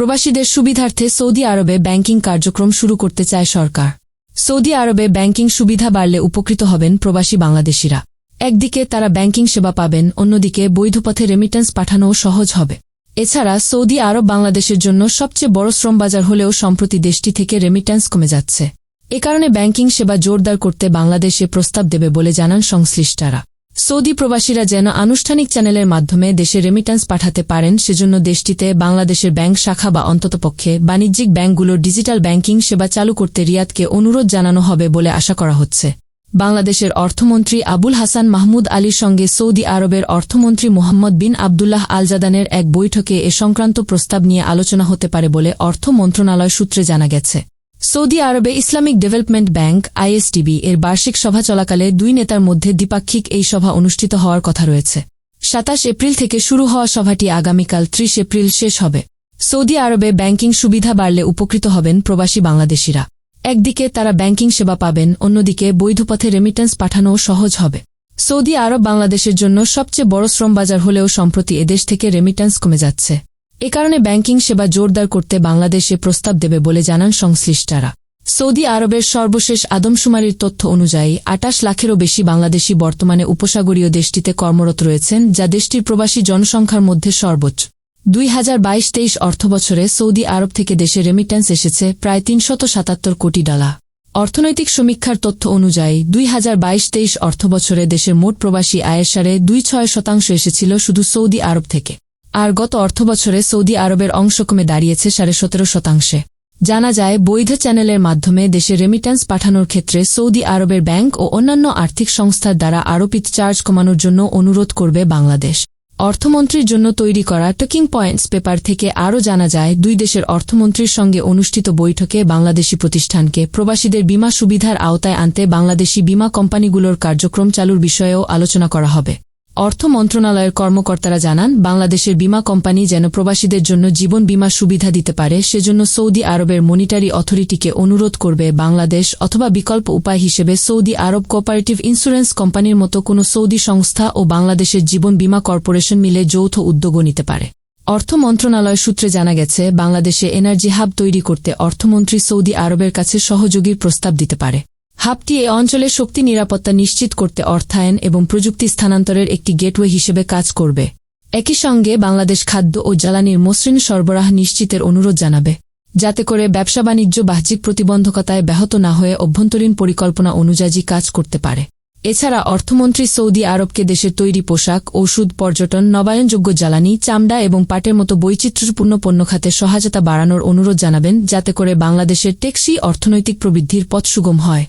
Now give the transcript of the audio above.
প্রবাসীদের সুবিধার্থে সৌদি আরবে ব্যাংকিং কার্যক্রম শুরু করতে চায় সরকার। সৌদি আরবে ব্যাংকিং সুবিধা বাড়লে উপকৃত হবেন প্রবাসী বাংলাদেশিরা। একদিকে তারা ব্যাংকিং সেবা পাবেন, অন্যদিকে বৈধপথে রেমিটেন্স পাঠানোও সহজ হবে। এছাড়া সৌদি আরব বাংলাদেশের জন্য সবচেয়ে বড় শ্রমবাজার হলেও সম্প্রতি দেশটি থেকে রেমিটেন্স কমে যাচ্ছে। এ কারণে ব্যাংকিং সেবা জোরদার করতে বাংলাদেশে প্রস্তাব দেবে বলে জানান সংশ্লিষ্টরা। সৌদি প্রবাসীরা যেন আনুষ্ঠানিক চ্যানেলের মাধ্যমে দেশে রেমিটেন্স পাঠাতে পারেন, সেজন্য দেশটিতে বাংলাদেশের ব্যাংক শাখা বা অন্ততপক্ষে বাণিজ্যিক ব্যাংকগুলোর ডিজিটাল ব্যাংকিং সেবা চালু করতে রিয়াদকে অনুরোধ জানানো হবে বলে আশা করা হচ্ছে। বাংলাদেশের অর্থমন্ত্রী আবুল হাসান মাহমুদ আলীর সঙ্গে সৌদি আরবের অর্থমন্ত্রী মোহাম্মদ বিন আবদুল্লাহ আলজাদানের এক বৈঠকে এ সংক্রান্ত প্রস্তাব নিয়ে আলোচনা হতে পারে বলে অর্থ মন্ত্রণালয় সূত্রে জানা গেছে। সৌদি আরবে ইসলামিক ডেভেলপমেন্ট ব্যাংক, আইএসডিবি, এর বার্ষিক সভা চলাকালে দুই নেতার মধ্যে দ্বিপাক্ষিক এই সভা অনুষ্ঠিত হওয়ার কথা রয়েছে। সাতাশ এপ্রিল থেকে শুরু হওয়া সভাটি আগামীকাল ত্রিশ এপ্রিল শেষ হবে। সৌদি আরবে ব্যাংকিং সুবিধা বাড়লে উপকৃত হবেন প্রবাসী বাংলাদেশিরা। একদিকে তারা ব্যাংকিং সেবা পাবেন, অন্যদিকে বৈধপথে রেমিটেন্স পাঠানোও সহজ হবে। সৌদি আরব বাংলাদেশের জন্য সবচেয়ে বড় শ্রমবাজার হলেও সম্প্রতি এদেশ থেকে রেমিটেন্স কমে যাচ্ছে। এ কারণে ব্যাংকিং সেবা জোরদার করতে বাংলাদেশে প্রস্তাব দেবে বলে জানান সংশ্লিষ্টরা। সৌদি আরবের সর্বশেষ আদমশুমারির তথ্য অনুযায়ী আটাশ লাখেরও বেশি বাংলাদেশি বর্তমানে উপসাগরীয় দেশটিতে কর্মরত রয়েছেন, যা দেশটির প্রবাসী জনসংখ্যার মধ্যে সর্বোচ্চ। দুই হাজার বাইশ তেইশ অর্থবছরে সৌদি আরব থেকে দেশে রেমিট্যান্স এসেছে প্রায় তিনশত সাতাত্তর কোটি ডলার। অর্থনৈতিক সমীক্ষার তথ্য অনুযায়ী দুই হাজার বাইশ তেইশ অর্থবছরে দেশের মোট প্রবাসী আয়ের সারে দুই ছয় শতাংশ এসেছিল শুধু সৌদি আরব থেকে। আর গত অর্থবছরে সৌদি আরবের অংশ কমে দাঁড়িয়েছে সাড়ে সতেরো শতাংশে। জানা যায়, বৈধ চ্যানেলের মাধ্যমে দেশে রেমিট্যান্স পাঠানোর ক্ষেত্রে সৌদি আরবের ব্যাংক ও অন্যান্য আর্থিক সংস্থার দ্বারা আরোপিত চার্জ কমানোর জন্য অনুরোধ করবে বাংলাদেশ। অর্থমন্ত্রীর জন্য তৈরি করা টকিং পয়েন্টস পেপার থেকে আরও জানা যায়, দুই দেশের অর্থমন্ত্রীর সঙ্গে অনুষ্ঠিত বৈঠকে বাংলাদেশি প্রতিষ্ঠানকে প্রবাসীদের বিমা সুবিধার আওতায় আনতে বাংলাদেশি বিমা কোম্পানিগুলোর কার্যক্রম চালুর বিষয়েও আলোচনা করা হবে। অর্থ মন্ত্রণালয়ের কর্মকর্তারা জানান, বাংলাদেশের বিমা কোম্পানি যেন প্রবাসীদের জন্য জীবন বিমা সুবিধা দিতে পারে, সেজন্য সৌদি আরবের মনিটারি অথরিটিকে অনুরোধ করবে বাংলাদেশ অথবা বিকল্প উপায় হিসেবে সৌদি আরব কোঅপারেটিভ ইন্স্যুরেন্স কোম্পানির মতো কোনো সৌদি সংস্থা ও বাংলাদেশের জীবন বিমা কর্পোরেশন মিলে যৌথ উদ্যোগও নিতে পারে। অর্থ মন্ত্রণালয় সূত্রে জানা গেছে, বাংলাদেশে এনার্জি হাব তৈরি করতে অর্থমন্ত্রী সৌদি আরবের কাছে সহযোগীর প্রস্তাব দিতে পারে। হাবটি এ অঞ্চলের শক্তি নিরাপত্তা নিশ্চিত করতে অর্থায়ন এবং প্রযুক্তি স্থানান্তরের একটি গেটওয়ে হিসেবে কাজ করবে। একই সঙ্গে বাংলাদেশ খাদ্য ও জ্বালানির মসৃণ সরবরাহ নিশ্চিতের অনুরোধ জানাবে, যাতে করে ব্যবসা বাণিজ্য বাহ্যিক প্রতিবন্ধকতায় ব্যাহত না হয়ে অভ্যন্তরীণ পরিকল্পনা অনুযায়ী কাজ করতে পারে। এছাড়া অর্থমন্ত্রী সৌদি আরবকে দেশের তৈরি পোশাক, ওষুধ, পর্যটন, নবায়নযোগ্য জ্বালানি, চামড়া এবং পাটের মতো বৈচিত্র্যপূর্ণ পণ্য খাতে সহায়তা বাড়ানোর অনুরোধ জানাবেন, যাতে করে বাংলাদেশের টেকসই অর্থনৈতিক প্রবৃদ্ধির পথ সুগম হয়।